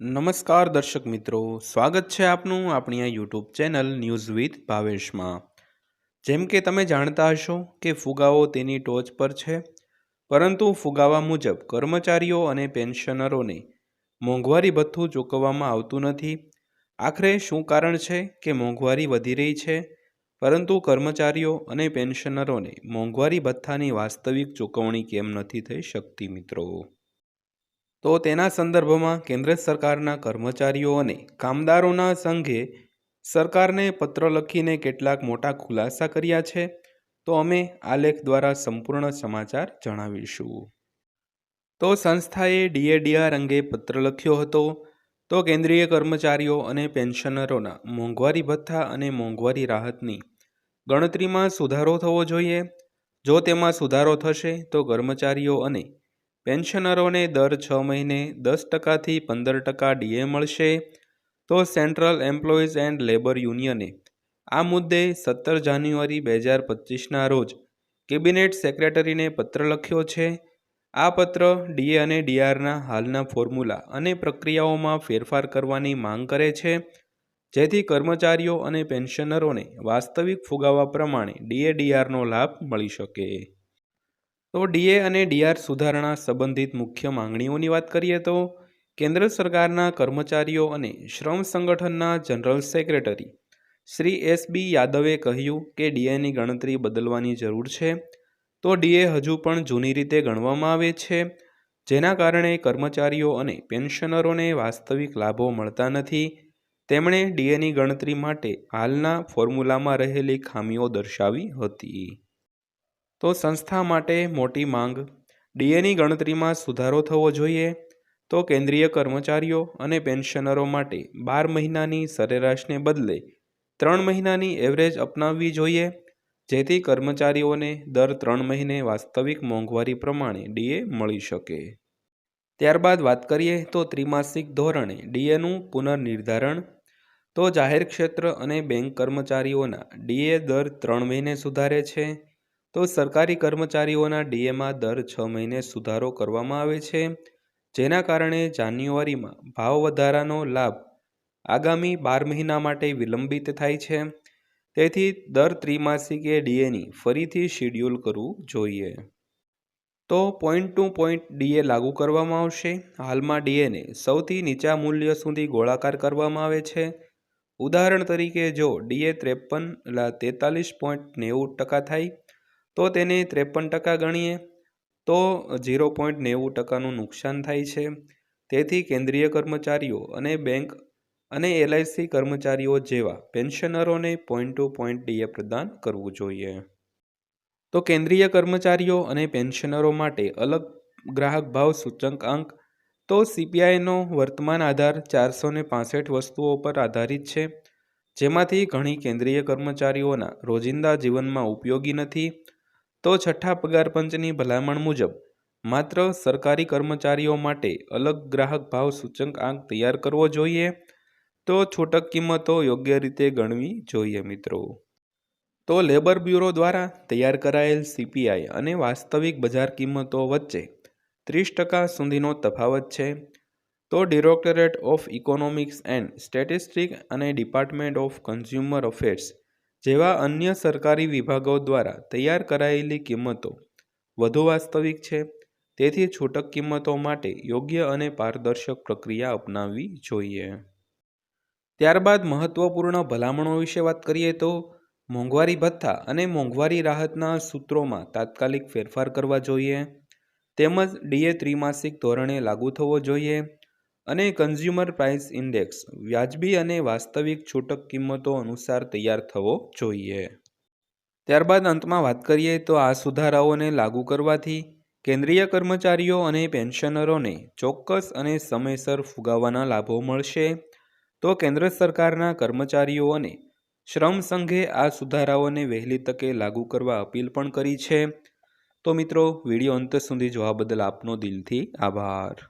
નમસ્કાર દર્શક મિત્રો, સ્વાગત છે આપનું આપણી આ યુટ્યુબ ચેનલ ન્યૂઝ વિથ ભાવેશમાં. જેમ કે તમે જાણતા હશો કે ફુગાવો તેની ટોચ પર છે, પરંતુ ફુગાવા મુજબ કર્મચારીઓ અને પેન્શનરોને મોંઘવારી ભથ્થું ચૂકવવામાં આવતું નથી. આખરે શું કારણ છે કે મોંઘવારી વધી રહી છે? પરંતુ કર્મચારીઓ અને પેન્શનરોને મોંઘવારી ભથ્થાની વાસ્તવિક ચૂકવણી કેમ નથી થઈ શકતી મિત્રો? તો તેના સંદર્ભમાં કેન્દ્ર સરકારના કર્મચારીઓ અને કામદારોના સંઘે સરકારને પત્ર લખીને કેટલાક મોટા ખુલાસા કર્યા છે. તો અમે આલેખ દ્વારા સંપૂર્ણ સમાચાર જણાવીશું. તો સંસ્થાએ ડીએડીઆર અંગે પત્ર લખ્યો હતો. તો કેન્દ્રીય કર્મચારીઓ અને પેન્શનરોના મોંઘવારી ભથ્થા અને મોંઘવારી રાહતની ગણતરીમાં સુધારો થવો જોઈએ. જો તેમાં સુધારો થશે, તો કર્મચારીઓ અને પેન્શનરોને દર છ મહિને દસ ટકાથી પંદર ટકા ડીએ મળશે તો સેન્ટ્રલ એમ્પ્લોઈઝ એન્ડ લેબર યુનિયને આ મુદ્દે સત્તર જાન્યુઆરી બે હજાર પચીસના રોજ કેબિનેટ સેક્રેટરીને પત્ર લખ્યો છે. આ પત્ર ડીએ અને ડીઆરના હાલના ફોર્મ્યુલા અને પ્રક્રિયાઓમાં ફેરફાર કરવાની માંગ કરે છે, જેથી કર્મચારીઓ અને પેન્શનરોને વાસ્તવિક ફુગાવા પ્રમાણે ડીએ ડીઆરનો લાભ મળી શકે. તો ડીએ અને ડીઆર સુધારણા સંબંધિત મુખ્ય માંગણીઓની વાત કરીએ તો કેન્દ્ર સરકારના કર્મચારીઓ અને શ્રમ સંગઠનના general secretary Shri S B યાદવે કહ્યું કે ડીએની ગણતરી બદલવાની જરૂર છે. તો ડીએ હજુ પણ જૂની રીતે ગણવામાં આવે છે. જેના કારણે કર્મચારીઓ અને પેન્શનરોને વાસ્તવિક લાભો મળતા નથી. તેમણે ડીએની ગણતરી માટે હાલના ફોર્મ્યુલામાં રહેલી ખામીઓ દર્શાવી હતી. તો સંસ્થા માટે મોટી માંગ. ડીએની ગણતરીમાં સુધારો થવો જોઈએ. તો કેન્દ્રીય કર્મચારીઓ અને પેન્શનરો માટે બાર મહિનાની સરેરાશને બદલે ત્રણ મહિનાની એવરેજ અપનાવવી જોઈએ. જેથી કર્મચારીઓને દર ત્રણ મહિને વાસ્તવિક મોંઘવારી પ્રમાણે ડીએ મળી શકે. ત્યારબાદ વાત કરીએ તો ત્રિમાસિક ધોરણે ડીએનું પુનર્નિર્ધારણ. તો જાહેર ક્ષેત્ર અને બેંક કર્મચારીઓના ડીએ દર ત્રણ મહિને સુધારે છે. તો સરકારી કર્મચારીઓના ડીએમાં દર છ મહિને સુધારો કરવામાં આવે છે. જેના કારણે જાન્યુઆરીમાં ભાવ વધારાનો લાભ આગામી બાર મહિના માટે વિલંબિત થાય છે. તેથી દર ત્રિમાસિકે ડીએની ફરીથી શિડ્યુલ કરવું જોઈએ. તો પોઈન્ટ ટુ પોઈન્ટ ડીએ લાગુ કરવામાં આવશે. હાલમાં ડીએને સૌથી નીચા મૂલ્ય સુધી ગોળાકાર કરવામાં આવે છે. ઉદાહરણ તરીકે જો ડીએ ત્રેપન તેતાલીસ પોઈન્ટ નેવું ટકા થાય તો તેને ત્રેપન ટકા ગણીએ. તો ઝીરો પોઈન્ટ નેવું ટકાનું નુકસાન થાય છે. તેથી કેન્દ્રીય કર્મચારીઓ અને બેંક અને એલઆઈસી કર્મચારીઓ જેવા પેન્શનરોને પોઈન્ટ ટુ પોઈન્ટ ડીએ પ્રદાન કરવું જોઈએ. તો કેન્દ્રીય કર્મચારીઓ અને પેન્શનરો માટે અલગ ગ્રાહક ભાવ સૂચકાંક તો સીપીઆઈનો વર્તમાન આધાર ચારસો ને વસ્તુઓ પર આધારિત છે. જેમાંથી ઘણી કેન્દ્રીય કર્મચારીઓના રોજિંદા જીવનમાં ઉપયોગી નથી. તો છઠ્ઠા પગાર પંચની ભલામણ મુજબ, માત્ર સરકારી કર્મચારીઓ માટે અલગ ગ્રાહક ભાવ સૂચકાંક તૈયાર કરવો જોઈએ, તો છૂટક કિંમતો યોગ્ય રીતે ગણવી જોઈએ મિત્રો. તો લેબર બ્યુરો દ્વારા તૈયાર કરાયેલ સીપીઆઈ અને વાસ્તવિક બજાર કિંમતો વચ્ચે ત્રીસ ટકા સુધીનો તફાવત છે. તો directorate of economics and statistic અને ડિપાર્ટમેન્ટ ઓફ કન્ઝ્યુમર અફેર્સ જેવા અન્ય સરકારી વિભાગો દ્વારા તૈયાર કરાયેલી કિંમતો વધુ વાસ્તવિક છે. તેથી છૂટક કિંમતો માટે યોગ્ય અને પારદર્શક પ્રક્રિયા અપનાવવી જોઈએ. ત્યારબાદ મહત્વપૂર્ણ ભલામણો વિશે વાત કરીએ તો, મોંઘવારી ભથ્થા અને મોંઘવારી રાહતના સૂત્રોમાં તાત્કાલિક ફેરફાર કરવા જોઈએ. તેમજ ડીએ ત્રિમાસિક ધોરણે લાગુ થવો જોઈએ. અને કન્ઝ્યુમર પ્રાઇસ ઇન્ડેક્સ વ્યાજબી અને વાસ્તવિક છૂટક કિંમતો અનુસાર તૈયાર થવો જોઈએ. ત્યારબાદ અંતમાં વાત કરીએ તો આ સુધારાઓને લાગુ કરવાથી કેન્દ્રીય કર્મચારીઓ અને પેન્શનરોને ચોક્કસ અને સમયસર ફુગાવાના લાભો મળશે. તો કેન્દ્ર સરકારના કર્મચારીઓ અને શ્રમ સંઘે આ સુધારાઓને વહેલી તકે લાગુ કરવા અપીલ પણ કરી છે. તો મિત્રો, વીડિયો અંત સુધી જોવા બદલ આપનો દિલથી આભાર.